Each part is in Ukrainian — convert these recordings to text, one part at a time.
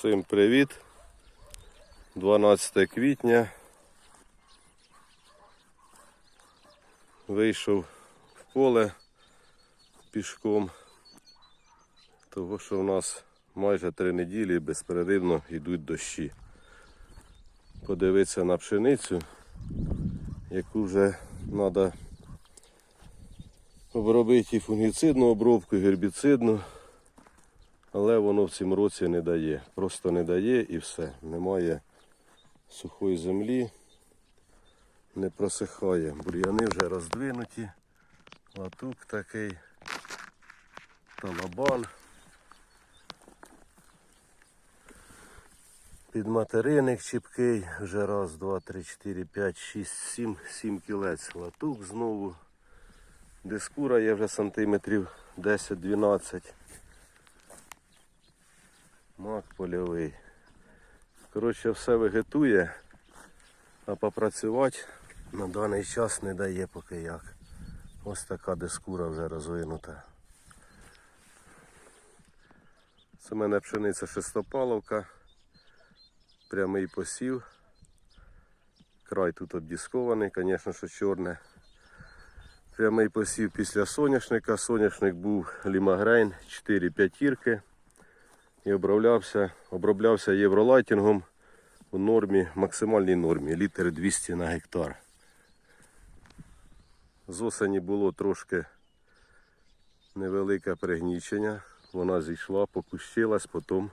Всім привіт. 12 квітня. Вийшов в поле пішком, того що в нас майже три неділі безперервно йдуть дощі. Подивитися на пшеницю, яку вже треба обробити і фунгіцидну обробку, і гербіцидну. Але воно в цьому році не дає. Просто не дає і все. Немає сухої землі, не просихає. Бур'яни вже роздвинуті. Латук такий. Талабан. Підматеринник чіпкий. Вже раз, два, три, чотири, п'ять, шість, сім, сім кілець. Латук знову. Дискура є вже сантиметрів 10-12. Мак польовий. Коротше, все вегетує, а попрацювати на даний час не дає поки як. Ось така дискура вже розвинута. Це в мене пшениця шестопаловка, прямий посів. Край тут обдіскований, звісно, що чорне. Прямий посів після соняшника. Соняшник був лімагрейн 4 п'ятірки і оброблявся, оброблявся євролайтінгом у нормі, максимальній нормі, літр 200 на гектар. З осені було трошки невелике пригнічення. Вона зійшла, покущилась, потім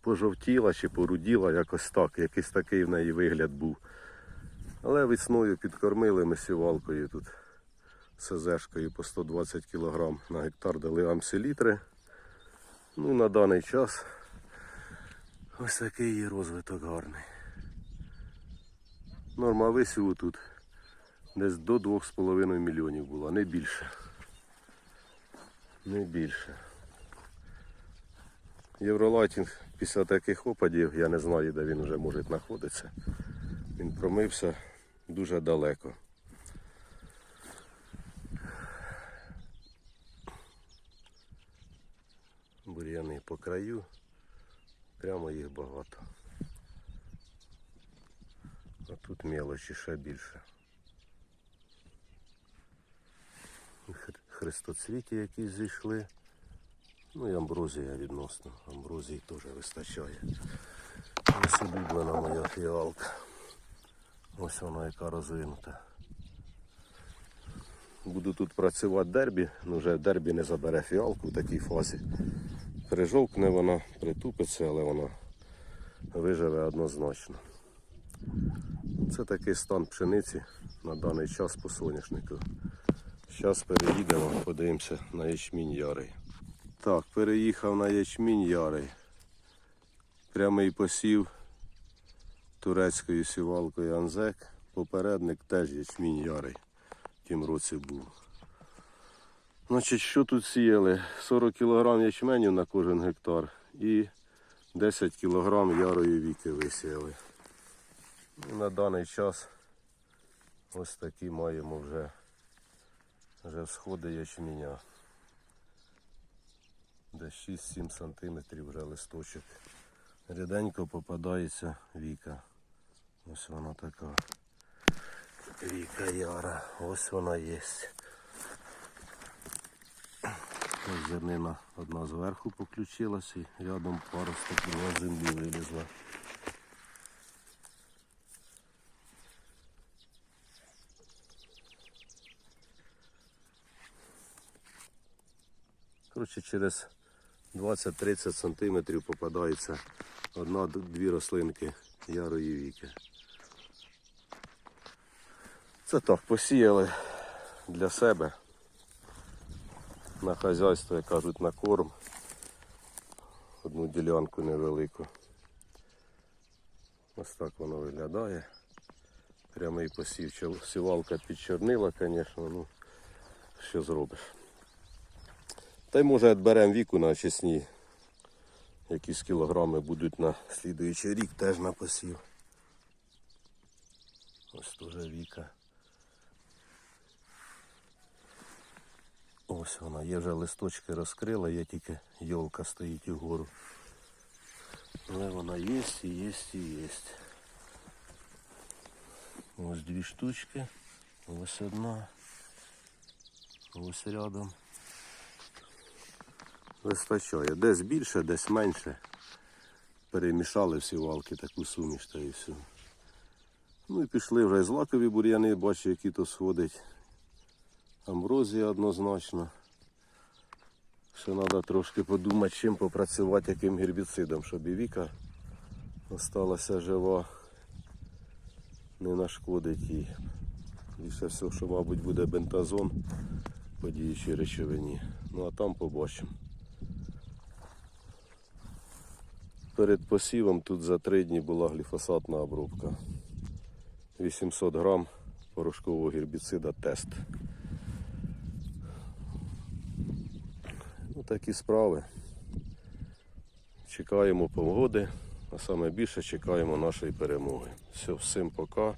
пожовтіла чи поруділа, якось так. Якийсь такий в неї вигляд був. Але весною підкормили ми сівалкою тут СЗшкою по 120 кг на гектар дали амселітри. Ну на даний час ось такий її розвиток гарний. Норма висіву тут десь до 2,5 мільйонів була, не більше. Не більше. Євролайтінг після таких опадів, я не знаю, де він вже може знаходитися. Він промився дуже далеко. Бур'яни по краю, прямо їх багато. А тут мелочі ще більше. Хрестоцвіті якісь зійшли. Ну і амброзія відносно. Амброзії теж вистачає. Ось улюблена моя фіалка. Ось вона яка розвинута. Буду тут працювати дербі, ну вже дербі не забере фіалку в такій фазі. Прижовкне вона, притупиться, але вона виживе однозначно. Це такий стан пшениці на даний час по соняшнику. Зараз переїдемо, подивимося на ячмінь ярий. Так, переїхав на ячмінь ярий. Прямий посів турецькою сівалкою Анзек. Попередник теж ячмінь ярий в тім році був. Значить, що тут сіяли? 40 кг ячменю на кожен гектар і 10 кг ярої віки висіяли. На даний час ось такі маємо вже, вже всходи ячменя. Десь 6-7 см вже листочок. Ріденько попадається віка. Ось вона така. Віка яра. Ось вона є. Ось зернина одна зверху поключилась і рядом паросток з землі вилізла. Коротше, через 20-30 см попадається одна-дві рослинки ярої віки. Це так, посіяли для себе на хазяйство, як кажуть, на корм. Одну ділянку невелику. Ось так воно виглядає. Прямий посів. Сівалка підчорнила, звісно, ну що зробиш. Та й може відберемо віку на очисні. Якісь кілограми будуть на слідуючий рік теж на посів. Ось теж віка. Ось вона, є вже листочки розкрила, є тільки йолка стоїть угору. Але вона є, і є, і є. Ось дві штучки. Ось одна. Ось рядом. Вистачає. Десь більше, десь менше. Перемішали всі валки таку суміш та і все. Ну і пішли вже злакові бур'яни, бачу, які то сходить. Амброзія однозначно. Ще треба трошки подумати, чим попрацювати, яким гербіцидом, щоб і Віка залишилася жива, не нашкодить їй. Більше все, що, мабуть, буде бентазон по діючій речовині. Ну а там побачимо. Перед посівом тут за три дні була гліфосатна обробка. 800 грам порошкового гербіцида тест. Такі справи. Чекаємо погоди, а саме більше чекаємо нашої перемоги. Все, всім пока.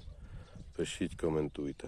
Пишіть, коментуйте.